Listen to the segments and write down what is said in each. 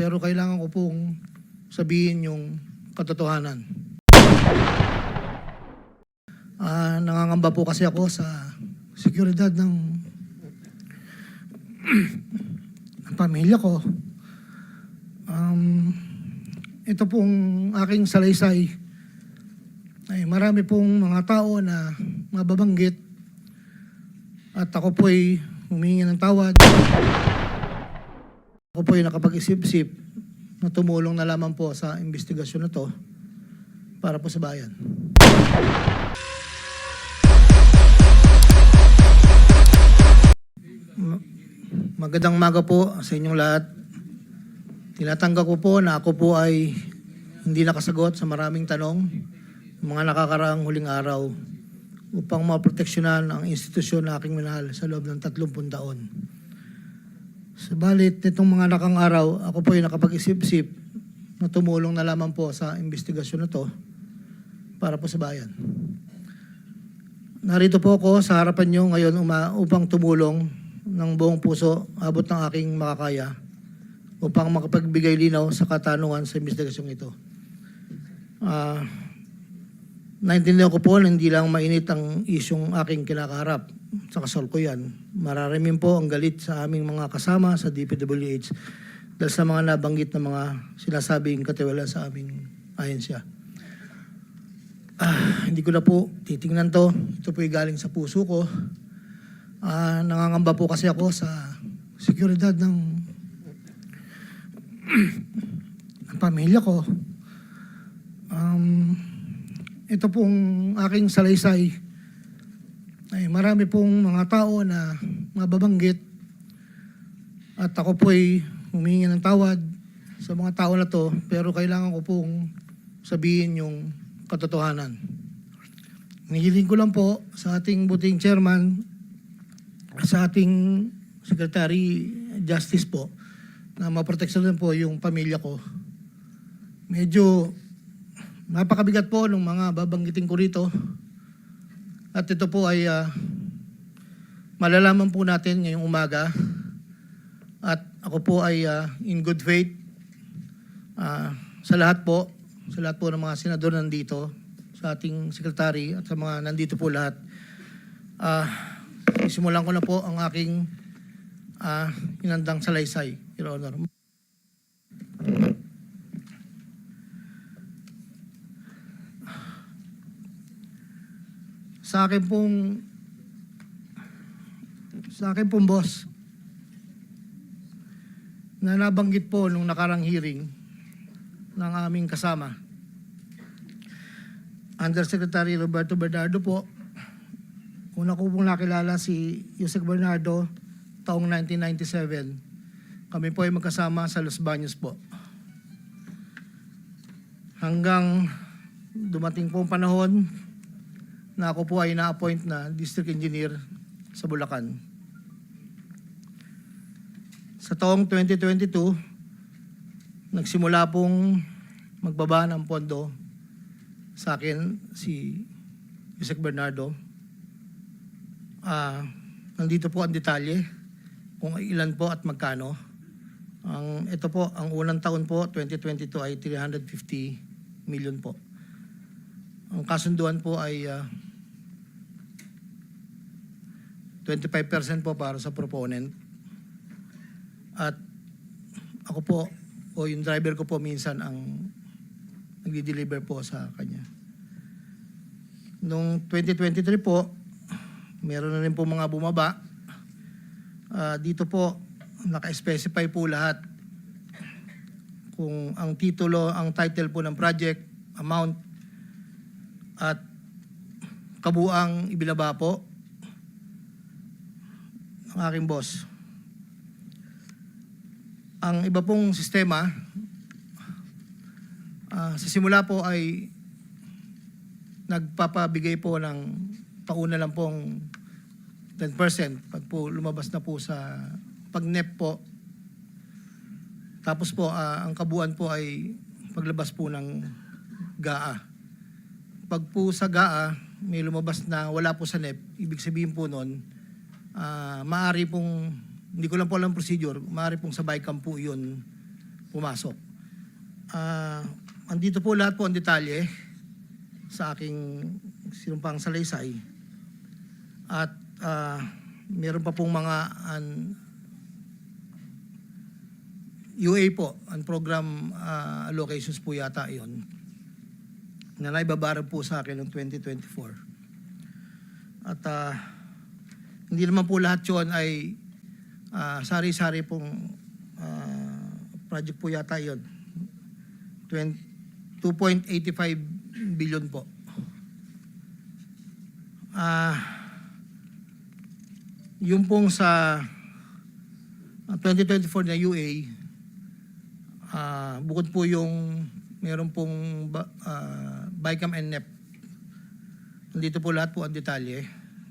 Pero kailangan ko pong sabihin yung katotohanan. Ah, nangangamba po kasi ako sa seguridad ng, ng pamilya ko. Um, ito pong aking salaysay ay marami pong mga tao na mababanggit at ako po ay humingi ng tawad. Ako po ay nakapag-isip-isip na tumulong na lamang po sa investigasyon na to para po sa bayan. Ma- Magandang maga po sa inyong lahat. Tinatanggap ko po na ako po ay hindi nakasagot sa maraming tanong mga nakakaraang huling araw upang maproteksyonan ang institusyon na aking minahal sa loob ng 30 taon. Subalit, nitong mga nakang araw, ako po ay nakapag-isip-isip na tumulong na lamang po sa investigasyon na to para po sa bayan. Narito po ako sa harapan nyo ngayon uma- upang tumulong ng buong puso abot ng aking makakaya upang makapagbigay linaw sa katanungan sa investigasyong ito. Ah, naintindihan ko po na hindi lang mainit ang isyong aking kinakaharap sa kasalkuyan. Mararamin po ang galit sa aming mga kasama sa DPWH dahil sa mga nabanggit na mga sinasabing katiwala sa aming ahensya. Ah, hindi ko na po titingnan to. Ito po galing sa puso ko. Ah, nangangamba po kasi ako sa seguridad ng, ng pamilya ko. Um, ito pong aking salaysay ay marami pong mga tao na mababanggit at ako po ay humingi ng tawad sa mga tao na to pero kailangan ko pong sabihin yung katotohanan. Nihiling ko lang po sa ating buting chairman, sa ating secretary justice po, na maproteksyonan po yung pamilya ko. Medyo napakabigat po ng mga babanggitin ko rito. At ito po ay ah, malalaman po natin ngayong umaga. At ako po ay ah, in good faith ah, sa lahat po, sa lahat po ng mga senador nandito, sa ating secretary at sa mga nandito po lahat. Ah, simulan ko na po ang aking ah, inandang salaysay, Your Honor. Sa akin pong sa akin pong boss na nabanggit po nung nakarang hearing ng aming kasama. Undersecretary Roberto Bernardo po. Una ko pong nakilala si Yusek Bernardo taong 1997. Kami po ay magkasama sa Los Baños po. Hanggang dumating po ang panahon na ako po ay na-appoint na district engineer sa Bulacan. Sa taong 2022, nagsimula pong magbaba ng pondo sa akin si Yusek Bernardo. Ah, nandito po ang detalye kung ilan po at magkano. Ang ito po, ang unang taon po 2022 ay 350 million po. Ang kasunduan po ay ah, 25% po para sa proponent. At ako po, o yung driver ko po minsan ang nagdi-deliver po sa kanya. Noong 2023 po, meron na rin po mga bumaba. Ah, dito po, naka-specify po lahat kung ang titulo, ang title po ng project, amount, at kabuang ibinaba po ng aking boss. Ang iba pong sistema, ah, sa simula po ay nagpapabigay po ng pauna lang pong 10% pag po lumabas na po sa pag-NEP po. Tapos po, ah, ang kabuuan po ay paglabas po ng GAA. Pag po sa GAA, may lumabas na wala po sa NEP, ibig sabihin po nun, ah, maaari pong, hindi ko lang po alam procedure, maaari pong sabay camp po yun pumasok. Ah, andito po lahat po ang detalye sa aking sinumpang salaysay. At ah, meron pa pong mga an, UA po, ang program ah, allocations po yata yon na naibabarang po sa akin noong 2024. At ah, hindi naman po lahat yon ay ah, sari-sari pong ah, project po yata. 20 2.85 billion po. Ah, yung pong sa ah, 2024 na UA, ah, bukod po yung meron pong ah, BICAM and NEP. Nandito po lahat po ang detalye.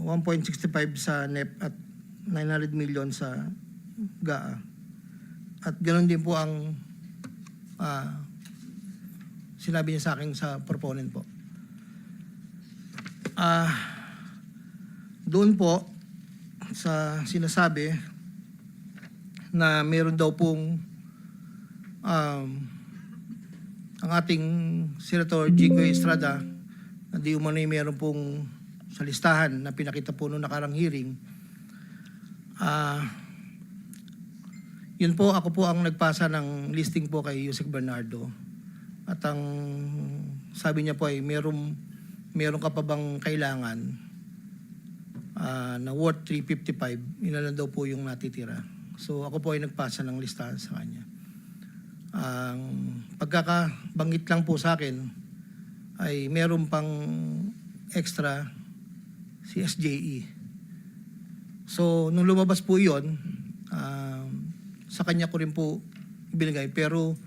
1.65 sa NEP at 900 million sa GAA. At ganoon din po ang ah, sinabi niya sa akin sa proponent po. Ah, doon po sa sinasabi na meron daw pong um, ang ating Senator Jigo Estrada na di umano'y meron pong sa listahan na pinakita po noong nakarang hearing. Ah, yun po, ako po ang nagpasa ng listing po kay Yusek Bernardo. At ang sabi niya po ay meron, meron ka pa bang kailangan ah, na worth 355, yun lang daw po yung natitira. So ako po ay nagpasa ng listahan sa kanya. Ang pagkakabanggit lang po sa akin ay meron pang extra si SJE. So nung lumabas po yon, um, sa kanya ko rin po binigay. Pero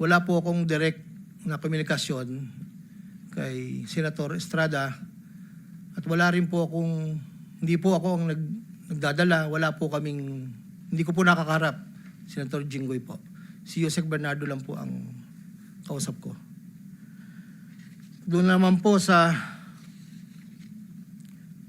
wala po akong direct na komunikasyon kay Senator Estrada at wala rin po akong, hindi po ako ang nag, nagdadala, wala po kaming, hindi ko po nakakarap, Senator Jinggoy po. Si Yosek Bernardo lang po ang kausap ko. Doon naman po sa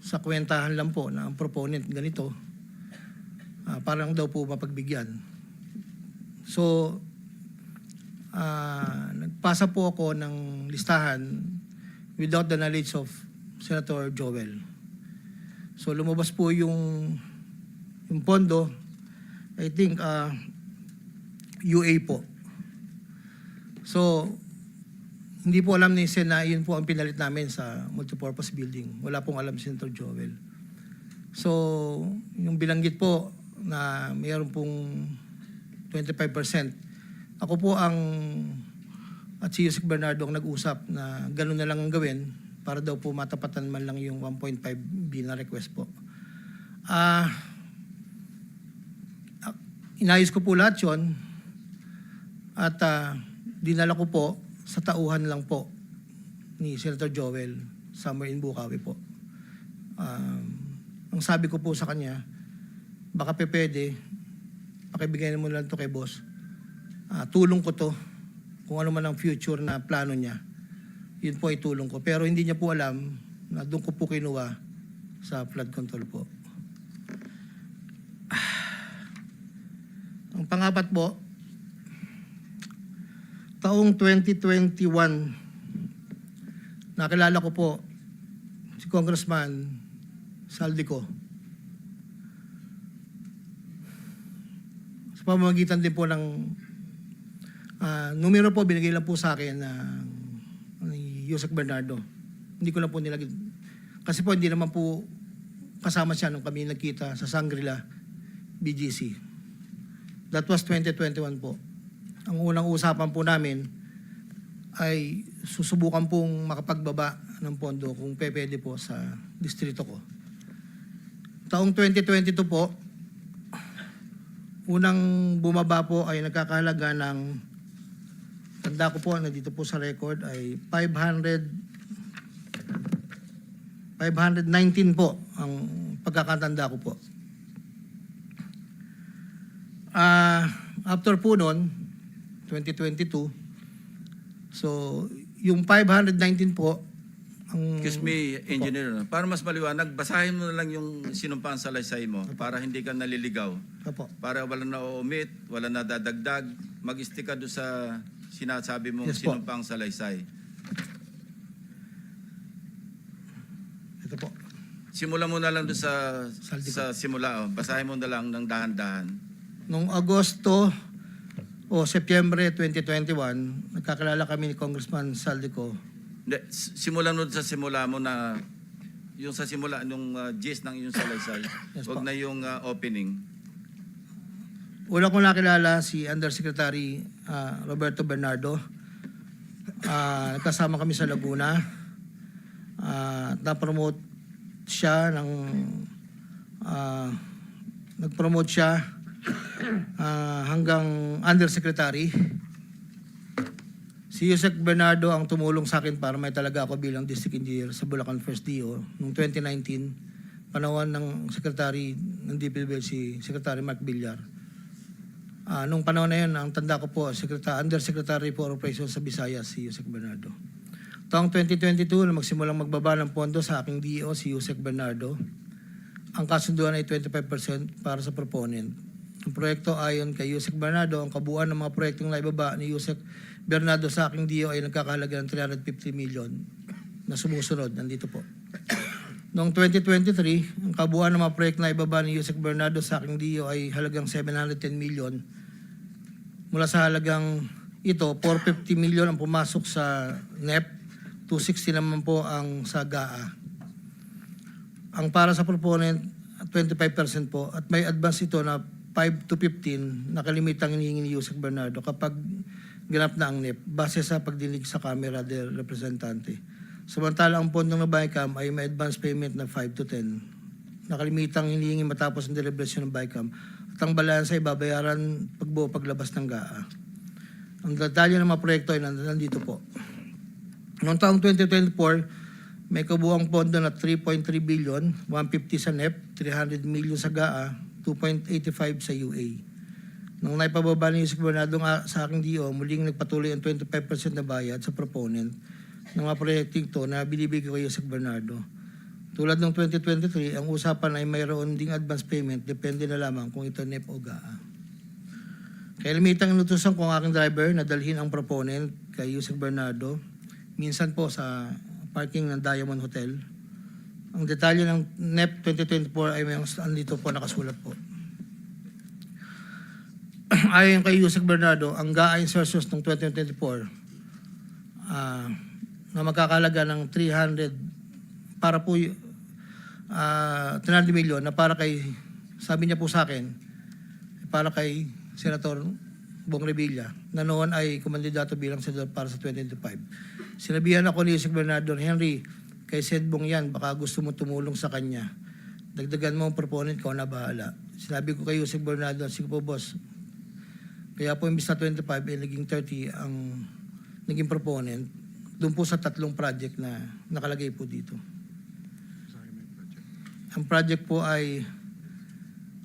sa kwentahan lang po na ang proponent ganito ah, parang daw po mapagbigyan. So ah, nagpasa po ako ng listahan without the knowledge of Senator Joel. So lumabas po yung yung pondo, I think ah, UA po. So hindi po alam ni Sen na yun po ang pinalit namin sa multipurpose building. Wala pong alam si Senator Joel. So, yung bilanggit po na mayroon pong 25%. Ako po ang at si Yusek Bernardo ang nag-usap na gano'n na lang ang gawin para daw po matapatan man lang yung 1.5 B na request po. Ah, ah, inayos ko po lahat yun at ah, dinala ko po sa tauhan lang po ni Senator Joel somewhere in Bukawi po. Um, ang sabi ko po sa kanya, baka pe pwede, pakibigay mo lang to kay boss. Ah, tulong ko to, kung ano man ang future na plano niya, yun po ay tulong ko. Pero hindi niya po alam na doon ko po kinuha sa flood control po. Ah. Ang pangapat po, taong 2021, nakilala ko po si Congressman Saldico. Sa pamamagitan din po ng ah, numero po binigay lang po sa akin ng ni Yusek Bernardo. Hindi ko lang po nilagay. Kasi po hindi naman po kasama siya nung kami nagkita sa Sangrila BGC. That was 2021 po. Ang unang usapan po namin ay susubukan pong makapagbaba ng pondo kung pwede po sa distrito ko. Taong 2022 po, unang bumaba po ay nagkakahalaga ng tanda ko po, nandito po sa record ay 500 519 po ang pagkakatanda ko po. Ah, after po noon, 2022, so yung 519 po, ang... Excuse me, engineer. Para mas maliwanag, basahin mo na lang yung sinumpaan sa laysay mo para hindi ka naliligaw. Opo. Para wala na omit, wala na dadagdag, mag-stick ka doon sa sinasabi mong Yes sinumpang sa laysay. Ito po. Simula mo na lang doon sa, Saldi sa simula. Oh. Basahin mo na lang ng dahan-dahan. Noong Agosto o Setyembre 2021, nagkakilala kami ni Congressman Saldico. Hindi, simulan mo sa simula mo na yung sa simula, yung uh, gist ng iyong salaysay. Yes Huwag po. na yung uh, opening. Una ko nakilala si Undersecretary ah, Roberto Bernardo. Ah, nagkasama kami sa Laguna. Ah, na-promote siya ng ah, nag-promote siya ah, hanggang Undersecretary. Si Yusek Bernardo ang tumulong sa akin para may talaga ako bilang district engineer sa Bulacan First DO noong 2019 panahon ng secretary ng DPWL si Secretary Mark Villar. Ah, nung panahon na yun, ang tanda ko po, Secretary, Undersecretary for Operations sa Visayas, si Yusek Bernardo. Taong 2022, na magsimulang magbaba ng pondo sa aking DO, si Yusek Bernardo. Ang kasunduan ay 25% para sa proponent. Ang proyekto ayon kay Yusek Bernardo, ang kabuuan ng mga proyektong naibaba ni Yusek Bernardo sa aking DO ay nagkakahalaga ng 350 million na sumusunod. Nandito po. Noong 2023, ang kabuuan ng mga proyekto na ni Yusek Bernardo sa aking DO ay halagang 710 million. Mula sa halagang ito, 450 million ang pumasok sa NEP, 260 naman po ang sa GAA. Ang para sa proponent, 25% po at may advance ito na 5 to 15 na kalimitang hinihingi ni Yusek Bernardo kapag ganap na ang NEP base sa pagdinig sa camera del representante. Samantala ang pondong na BICAM ay may advance payment na 5 to 10 na kalimitang hinihingi matapos ang deliberasyon ng BICAM at ang balansa ay babayaran pagbuo paglabas ng GAA. Ang detalye ng mga proyekto ay nand- nandito po. Noong taong 2024, may kabuang pondo na 3.3 billion, 150 sa NEP, 300 million sa GAA, 2.85 sa UA. Nung naipababa ni Yusek Bernardo sa aking DO, muling nagpatuloy ang 25% na bayad sa proponent ng mga proyekting to na binibigay kay Yusek Bernardo. Tulad ng 2023, ang usapan ay mayroon ding advance payment, depende na lamang kung ito NEP o GAA. Kaya limitang inutusan ko ang aking driver na dalhin ang proponent kay Yusek Bernardo, minsan po sa parking ng Diamond Hotel. Ang detalye ng NEP 2024 ay may andito po nakasulat po. Ayon kay Yusek Bernardo, ang GAA insertions ng 2024 ah, na magkakalaga ng 300 para po y- ah 300 million na para kay sabi niya po sa akin para kay Senator Bong Revilla na noon ay kumandidato bilang senador para sa 2025. Sinabihan ako ni Yusek Bernardo, Henry, kay Sed Bong yan, baka gusto mo tumulong sa kanya. Dagdagan mo ang proponent ko na bahala. Sinabi ko kay Yusek Bernardo, sige po boss, kaya po imbis na 25, eh, naging 30 ang naging proponent doon po sa tatlong project na nakalagay po dito. Ang project po ay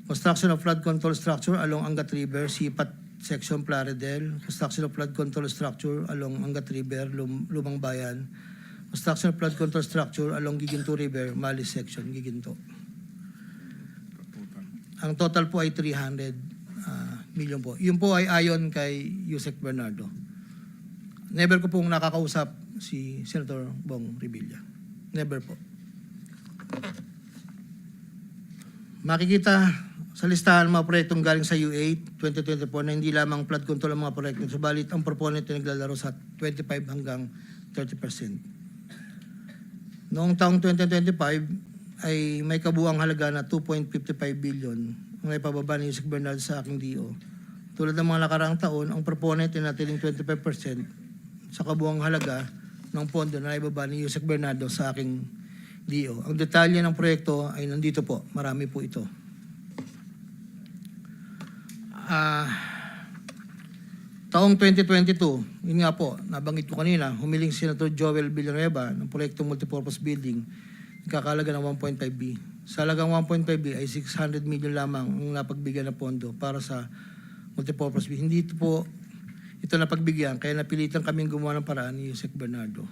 construction of flood control structure along Angat River, Sipat Section Plaridel, construction of flood control structure along Angat River, Lum- Lumang Bayan, construction flood control structure along Giginto River, Mali Section, Giginto. Ang total po ay 300 ah, million po. Yun po ay ayon kay Yusek Bernardo. Never ko pong nakakausap si Senator Bong Revilla. Never po. Makikita sa listahan mga proyektong galing sa U8 2024 na hindi lamang flood control ang mga proyekto, subalit ang proponent ay naglalaro sa 25 hanggang 30%. Noong taong 2025 ay may kabuang halaga na 2.55 billion ang naipababa ni Yusek Bernal sa aking DO. Tulad ng mga nakaraang taon, ang proponent ay natiling 25% sa kabuang halaga ng pondo na naibaba ni Yusek Bernardo sa aking DO. Ang detalye ng proyekto ay nandito po. Marami po ito. Ah, taong 2022, yun nga po, nabanggit ko kanina, humiling si Senator Joel Villanueva ng proyektong multipurpose building, kakalaga ng 1.5B. Sa halagang 1.5B ay 600 million lamang ang napagbigyan ng pondo para sa multipurpose building. Hindi ito po ito napagbigyan, kaya napilitan kaming gumawa ng paraan ni Yusek Bernardo.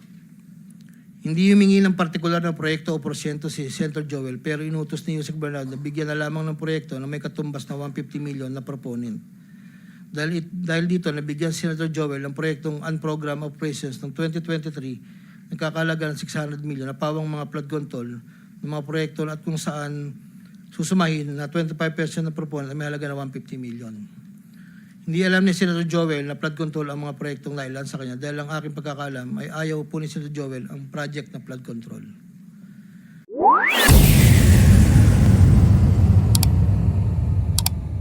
Hindi humingi ng partikular na proyekto o porsyento si Senator Joel pero inutos ni Yusek Bernardo na bigyan na lamang ng proyekto na may katumbas na 150 million na proponent. Dahil, dahil dito, nabigyan si Senator Joel ng proyektong Unprogram Operations ng 2023 nagkakalaga ng 600 million na pawang mga flood control ng mga proyekto at kung saan susumahin na 25% na proponent ay may halaga na 150 million. Hindi alam ni Senator Joel na flood control ang mga proyektong nailan sa kanya dahil ang aking pagkakalam ay ayaw po ni Senator Joel ang project na flood control.